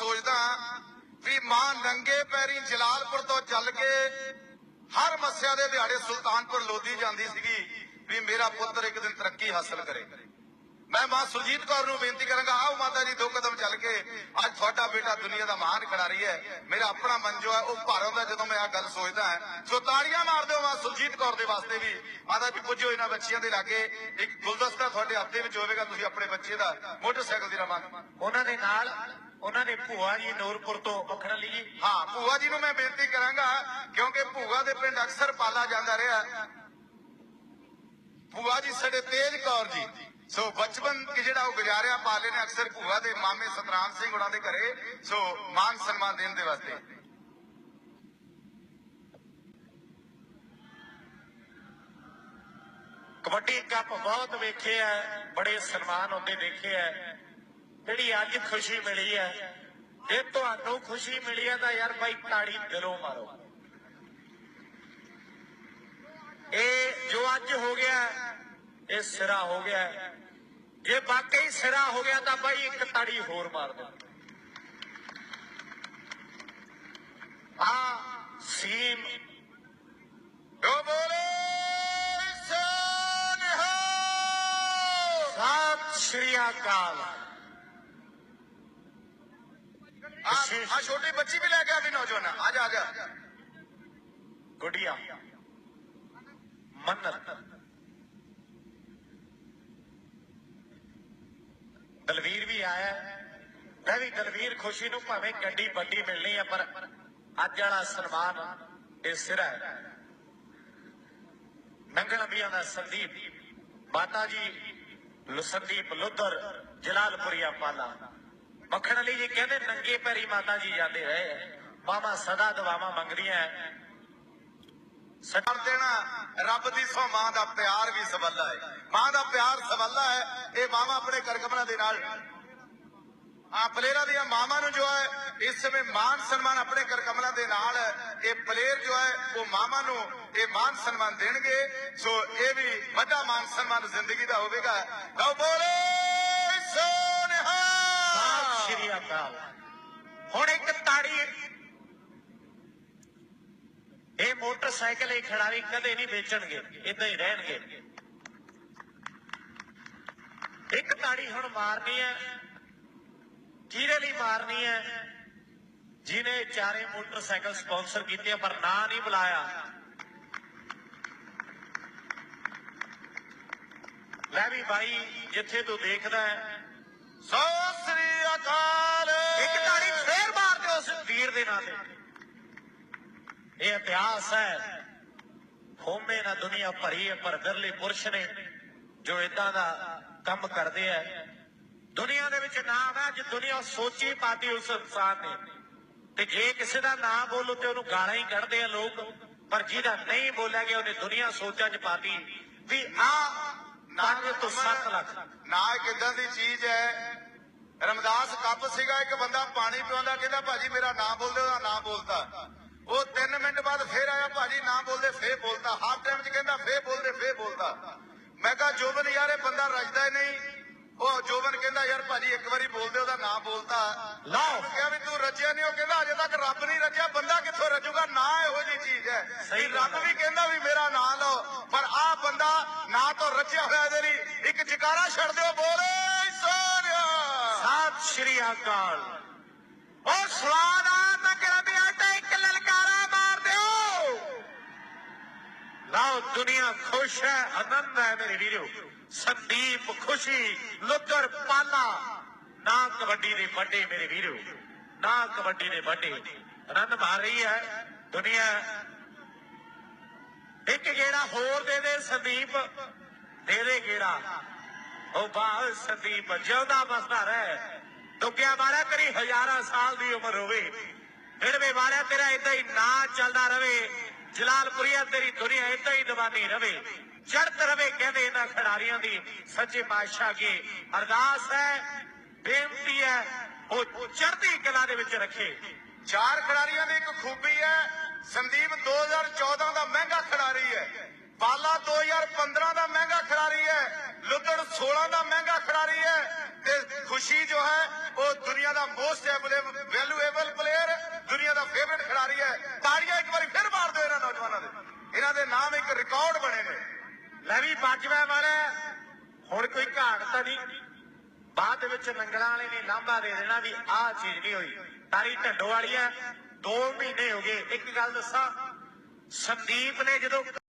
ਸੋਚਦਾ ਵੀ ਮਾਂ ਨੰਗੇ ਪੈਰੀ ਜਲਾਲਪੁਰ ਤੋਂ ਚੱਲ ਕੇ ਹਰ ਮੱਸਿਆ ਦੇ ਦਿਹਾੜੇ ਸੁਲਤਾਨਪੁਰ ਲੋਧੀ ਜਾਂਦੀ ਸੀਗੀ ਵੀ ਮੇਰਾ ਪੁੱਤਰ ਇੱਕ ਦਿਨ ਤਰੱਕੀ ਹਾਸਲ ਕਰੇ। ਮੈਂ ਮਾਂ ਸੁਰਜੀਤ ਕੌਰ ਨੂੰ ਬੇਨਤੀ ਕਰਾਂਗਾ, ਆਓ ਮਾਤਾ ਜੀ, ਦੋ ਕਦਮ ਚੱਲ ਕੇ ਅੱਜ ਤੁਹਾਡਾ ਬੇਟਾ ਦੁਨੀਆ ਦਾ ਮਹਾਨ ਖਿਡਾਰੀ ਹੈ। ਮੇਰਾ ਆਪਣਾ ਮਨ ਜੋ ਹੈ, ਉਹ ਭਰ ਆਉਂਦਾ ਜਦੋਂ ਮੈਂ ਆ ਗੱਲ ਸੋਚਦਾ ਹਾਂ ਸੋ ਤਾੜੀਆਂ ਮਾਰ ਦਿਓ ਮਾਂ ਸੁਰਜੀਤ ਕੌਰ ਦੇ ਵਾਸਤੇ ਵੀ, ਮਾਤਾ ਜੀ, ਪੁੱਜੋ ਇਹਨਾਂ ਬੱਚਿਆਂ ਦੇ ਲਾਗੇ। ਇੱਕ ਗੁਲਦਸਤਾ ਤੁਹਾਡੇ ਹੱਥ ਵਿੱਚ ਹੋਵੇਗਾ, ਤੁਸੀਂ ਆਪਣੇ ਬੱਚੇ ਦਾ ਮੋਟਰਸਾਈਕਲ ਦੀ ਰਵਾਨ। ਉਹਨਾਂ ਦੇ ਨਾਲ ਉਹਨਾਂ ਦੇ ਭੂਆ ਜੀ ਨੂਰਪੁਰ ਤੋਂ ਮੱਖਣ ਲਈ ਹਾਂ, ਭੂਆ ਜੀ ਨੂੰ ਮੈਂ ਬੇਨਤੀ ਕਰਾਂਗਾ, ਕਿਉਂਕਿ ਭੂਆ ਦੇ ਪਿੰਡ ਅਕਸਰ ਪਾਲਾ ਜਾਂਦਾ ਰਿਹਾ। ਭੂਆ ਜੀ ਸਾਡੇ ਤੇਜ ਕੌਰ ਜੀ। ਸੋ ਬਚਪਨ ਜਿਹੜਾ ਉਹ ਗੁਜ਼ਾਰਿਆ, ਪਾਲੇ ਨੇ ਅਕਸਰ ਭੂਆ ਦੇ ਮਾਮੇ ਸਤਰਾਮ ਸਿੰਘ ਉਹਨਾਂ ਦੇ ਘਰੇ। ਸੋ ਮਾਨ ਸਨਮਾਨ ਦੇਣ ਦੇ ਵਾਸਤੇ। ਕਬੱਡੀ ਕੱਪ ਬਹੁਤ ਵੇਖੇ ਆ ਬੜੇ ਸਨਮਾਨ ਹੁੰਦੇ ਦੇਖੇ ਆ ਜਿਹੜੀ ਅੱਜ ਖੁਸ਼ੀ ਮਿਲੀ ਹੈ, ਜੇ ਤੁਹਾਨੂੰ ਖੁਸ਼ੀ ਮਿਲੀ ਹੈ ਤਾਂ ਯਾਰ ਬਾਈ ਤਾੜੀ ਦਿਲੋਂ ਮਾਰੋ। ਇਹ ਜੋ ਅੱਜ ਹੋ ਗਿਆ, ਇਹ ਸਿਰਾ ਹੋ ਗਿਆ। ਜੇ ਵਾਕਈ ਸਿਰਾ ਹੋ ਗਿਆ ਤਾਂ ਬਾਈ ਇੱਕ ਤਾੜੀ ਹੋਰ ਮਾਰ ਦਿਓ। ਆ ਸੀਮ। ਜੋ ਬੋਲੇ ਸੋਨਿਹਾ ਸਤਿ ਸ਼੍ਰੀ ਅਕਾਲ। ਆ ਆ ਛੋਟੀ ਬੱਚੀ ਵੀ ਲੈ ਕੇ ਆ ਵੀ ਨੌਜਵਾਨ ਆ ਜਾ ਆ ਜਾ ਗੁੜੀਆ ਮੰਨਤ ਦਲਵੀਰ ਵੀ ਆਇਆ ਹੈ। ਮੈਂ ਵੀ ਦਲਵੀਰ ਖੁਸ਼ੀ ਨੂੰ ਭਾਵੇਂ ਗੱਡੀ ਵੱਡੀ ਮਿਲਣੀ ਆ ਪਰ ਅੱਜ ਵਾਲਾ ਸਨਮਾਨ ਇਹ ਸਿਰ ਹੈ ਨੰਗਲ ਅੰਬੀਆਂ ਦਾ ਸੰਦੀਪ ਮਾਤਾ ਜੀ ਲੁ- ਸੰਦੀਪ ਲੁੱਧਰ ਜਲਾਲਪੁਰੀਆ ਪਾਲਾ ਮੱਖਣ ਅਲੀ ਜੀ ਕਹਿੰਦੇ ਨੰਗੇ ਪੈਰੀ ਮਾਤਾ ਜੀ ਜਾਂਦੇ ਰਹੇ ਮਾਮਾ ਸਦਾ ਦੁਆਵਾਂ ਮੰਗਦੀਆਂ ਹੈ। ਕਰ ਦੇਣਾ ਰੱਬ ਦੀ ਸੋ ਮਾਂ ਦਾ ਪਿਆਰ ਵੀ ਸਵੱਲਾ ਹੈ। ਮਾਂ ਦਾ ਪਿਆਰ ਸਵੱਲਾ ਹੈ, ਇਹ ਮਾਵਾ ਆਪਣੇ ਕਰਕਮਲਾਂ ਦੇ ਨਾਲ ਆ ਪਲੇਅਰਾਂ ਦੀਆਂ ਮਾਵਾਂ ਨੂੰ ਜੋ ਹੈ, ਇਸ ਸਮੇਂ ਮਾਨ ਸਨਮਾਨ ਆਪਣੇ ਕਰਕਮਲਾਂ ਦੇ ਨਾਲ ਇਹ ਪਲੇਰ ਜੋ ਹੈ, ਉਹ ਮਾਵਾਂ ਨੂੰ ਇਹ ਮਾਨ ਸਨਮਾਨ ਦੇਣਗੇ। ਸੋ ਇਹ ਵੀ ਵੱਡਾ ਮਾਨ ਸਨਮਾਨ ਜ਼ਿੰਦਗੀ ਦਾ ਹੋਵੇਗਾ। ਲਓ ਬੋਲੇ ਸੋਨਿਹਾ ਸ਼੍ਰੀ ਅਕਾਲ ਹੁਣ ਇੱਕ ਤਾੜੀ। ਇਹ ਮੋਟਰਸਾਈਕਲ ਇਹ ਖਿਡਾਰੀ ਕਦੇ ਨਹੀਂ ਵੇਚਣਗੇ, ਇਦਾਂ ਹੀ ਰਹਿਣਗੇ। ਇੱਕ ਤਾੜੀ ਹੁਣ ਮਾਰਨੀ ਹੈ। ਕਿਹਦੇ ਲਈ ਮਾਰਨੀ ਹੈ? ਜਿਹਨੇ ਚਾਰੇ ਮੋਟਰਸਾਈਕਲ ਸਪਾਂਸਰ ਕੀਤੇ ਪਰ ਨਾਂ ਨਹੀਂ ਬੁਲਾਇਆ। ਲੈ ਵੀ ਭਾਈ ਜਿੱਥੇ ਤੂੰ ਦੇਖਦਾ ਹੈ ਸਤਿ ਅਕਾਲ। ਇੱਕ ਤਾੜੀ ਫੇਰ ਮਾਰ ਦਿਓ ਉਸ ਵੀਰ ਦੇ ਨਾਂ ਤੇ। ਇਹ ਇਤਿਹਾਸ ਹੈ। ਹੋਮੇ ਨਾ ਦੁਨੀਆ ਭਰੀ ਹੈ, ਪਰ ਵਿਰਲੇ ਪੁਰਸ਼ ਨੇ ਜੋ ਇਦਾਂ ਦਾ ਕੰਮ ਕਰਦੇ ਆ, ਦੁਨੀਆ ਦੇ ਵਿੱਚ ਨਾਮ ਹੈ ਅੱਜ ਦੁਨੀਆ ਸੋਚੀ ਪਾਤੀ ਉਸ ਇਨਸਾਨ ਨੇ, ਤੇ ਜੇ ਕਿਸੇ ਦਾ ਨਾਮ ਬੋਲੋ ਤੇ ਉਹਨੂੰ ਗਾਲਾਂ ਹੀ ਕੱਢਦੇ ਆ ਲੋਕ, ਪਰ ਜਿਹਦਾ ਨਹੀਂ ਬੋਲਿਆ ਗਿਆ, ਉਹਨੇ ਦੁਨੀਆ ਸੋਚਾਂ 'ਚ ਪਾਤੀ ਵੀ ਆ ਪੰਜ ਤੋਂ 7 ਲੱਖ। ਨਾ ਇੱਕ ਦੀ ਚੀਜ਼ ਹੈ ਰਮਦਾਸ ਕੱਪ ਸੀਗਾ ਇੱਕ ਬੰਦਾ ਪਾਣੀ ਪਿਆਉਂਦਾ ਕਹਿੰਦਾ ਭਾਜੀ ਮੇਰਾ ਨਾਮ ਬੋਲਦੇ ਉਹਦਾ ਨਾਮ ਬੋਲਤਾ। ਉਹ 3 ਮਿੰਟ ਬਾਅਦ ਫੇਰ ਆਇਆ ਭਾਜੀ ਨਾਮ ਬੋਲਦੇ ਫੇਰ ਬੋਲਤਾ। ਹਾਫ ਟਾਈਮ 'ਚ ਕਹਿੰਦਾ ਫੇਰ ਬੋਲਦੇ ਫੇਰ ਬੋਲਤਾ। ਮੈਂ ਕਿਹਾ ਜੋਬਨ ਯਾਰ ਇਹ ਬੰਦਾ ਰਜਦਾ ਹੀ ਨਹੀਂ। ਉਹ ਜੋਬਨ ਕਹਿੰਦਾ ਯਾਰ ਭਾਜੀ ਇੱਕ ਵਾਰੀ ਬੋਲਦੇ ਉਹਦਾ ਨਾਮ ਬੋਲਤਾ। ਲਓ। ਕਿਹਾ ਵੀ ਤੂੰ ਰੱਜਿਆ ਨਹੀਂ? ਉਹ ਕਹਿੰਦਾ ਅਜੇ ਤੱਕ ਰੱਬ ਨਹੀਂ ਰੱਜਿਆ ਬੰਦਾ ਕਿੱਥੋਂ ਰੱਜੂਗਾ? ਨਾ ਇਹੋ ਜੀ ਚੀਜ਼ ਹੈ। ਸਹੀ ਰੱਬ। ਵੀ ਕਹਿੰਦਾ ਵੀ ਮੇਰਾ ਨਾਂ ਲਓ ਪਰ ਆਹ ਬੰਦਾ ਨਾ ਤਾਂ ਰੱਜਿਆ ਹੋਇਆ ਇਹਦੇ ਲਈ ਇੱਕ ਜਕਾਰਾ ਛੱਡ ਦਿਓ ਬੋਲੇ। ਸ਼੍ਰੀ ਅਕਾਲ। ਉਹ ਸਵਾਦ ਆ ਤਾਂ ਕਰਬਿਆ ਤੇ ਇੱਕ ਲਲਕਾਰਾ ਮਾਰ ਦਿਓ। ਲਓ, ਦੁਨੀਆ ਖੁਸ਼ ਹੈ, ਆਨੰਦ ਹੈ ਮੇਰੇ ਵੀਰੋ। ਸੰਦੀਪ ਖੁਸ਼ੀ ਲੁੱਦਰ ਪਾਲਾ। ਨਾ ਕਬੱਡੀ ਦੇ ਵੱਡੇ ਮੇਰੇ ਵੀਰੋ, ਨਾ ਕਬੱਡੀ ਦੇ ਵੱਡੇ। ਆਨੰਦ ਮਾਰ ਰਹੀ ਹੈ, ਦੁਨੀਆ। ਇੱਕ ਗੇੜਾ ਹੋਰ ਦੇ ਦੇ ਸੰਦੀਪ, ਦੇ ਦੇ ਗੇੜਾ। ਉਹ ਬਾਹ ਸੰਦੀਪ ਜਿਉਂਦਾ ਬਸਦਾ ਰਹਿ ਦੁੱਗਿਆ ਵਾਲਾ ਤੇਰੀ ਹਜ਼ਾਰਾਂ ਸਾਲ ਦੀ ਉਮਰ ਹੋਵੇ। ਹਿੜਵੇ ਵਾਲਾ ਤੇਰਾ ਇਦਾਂ ਹੀ ਨਾਂ ਚੱਲਦਾ ਰਵੇ। ਜਲਾਲਪੁਰੀਆ ਤੇਰੀ ਦੁਨੀਆ ਇਦਾਂ ਹੀ ਦਵਾਨੀ ਰਵੇ। ਚੜ੍ਹਤ ਰਵੇ ਕਹਿੰਦੇ ਇਹਨਾਂ ਖਿਡਾਰੀਆਂ ਦੀ। ਸੱਚੇ ਪਾਤਸ਼ਾਹ ਕੀ ਅਰਦਾਸ ਹੈ, ਬੇਨਤੀ ਹੈ, ਉਹ ਚੜ੍ਹਦੀ ਕਲਾ ਦੇ ਵਿੱਚ ਰੱਖੇ। ਚਾਰ ਖਿਡਾਰੀਆਂ ਦੀ ਇੱਕ ਖੂਬੀ ਹੈ। ਸੰਦੀਪ 2014 ਦਾ ਮਹਿੰਗਾ ਖਿਡਾਰੀ ਹੈ। ਬਾਲਾ 2015 ਦਾ ਮਹਿੰਗਾ ਖਿਡਾਰੀ ਹੈ ਲੁੱਟਣ 16 ਦਾ ਮਹਿੰਗਾ ਖਿਡਾਰੀ ਹੈ ਤੇ ਖੁਸ਼ੀ ਜੋ ਹੈ, ਉਹ ਦੁਨੀਆ ਦਾ ਮੋਸਟ ਵੈਲਿਊਏਬਲ ਪਲੇਅਰ ਦੁਨੀਆ ਦਾ ਫੇਵਰਿਟ ਖਿਡਾਰੀ ਹੈ। ਤਾੜੀਆਂ ਇੱਕ ਵਾਰੀ ਫਿਰ ਮਾਰ ਦਿਓ ਇਹਨਾਂ ਨੌਜਵਾਨਾਂ ਦੇ। ਇਹਨਾਂ ਦੇ ਨਾਮ ਇੱਕ ਰਿਕਾਰਡ ਬਣੇ ਨੇ। ਲੈ ਵੀ ਹੁਣ ਕੋਈ ਘਾਟ ਤਾਂ ਨਹੀਂ। ਬਾਅਦ ਵਿੱਚ ਨੰਗਲਾਂ ਵਾਲੇ ਨੇ ਲਾਂਭਾ ਦੇ ਦੇਣਾ ਵੀ ਆਹ ਚੀਜ਼ ਨਹੀਂ ਹੋਈ। ਤਾਰੀ ਢੱਡੋ ਵਾਲੀ ਹੈ। 2 ਮਹੀਨੇ ਹੋ ਗਏ। ਇੱਕ ਗੱਲ ਦੱਸਾਂ, ਸੰਦੀਪ ਨੇ ਜਦੋਂ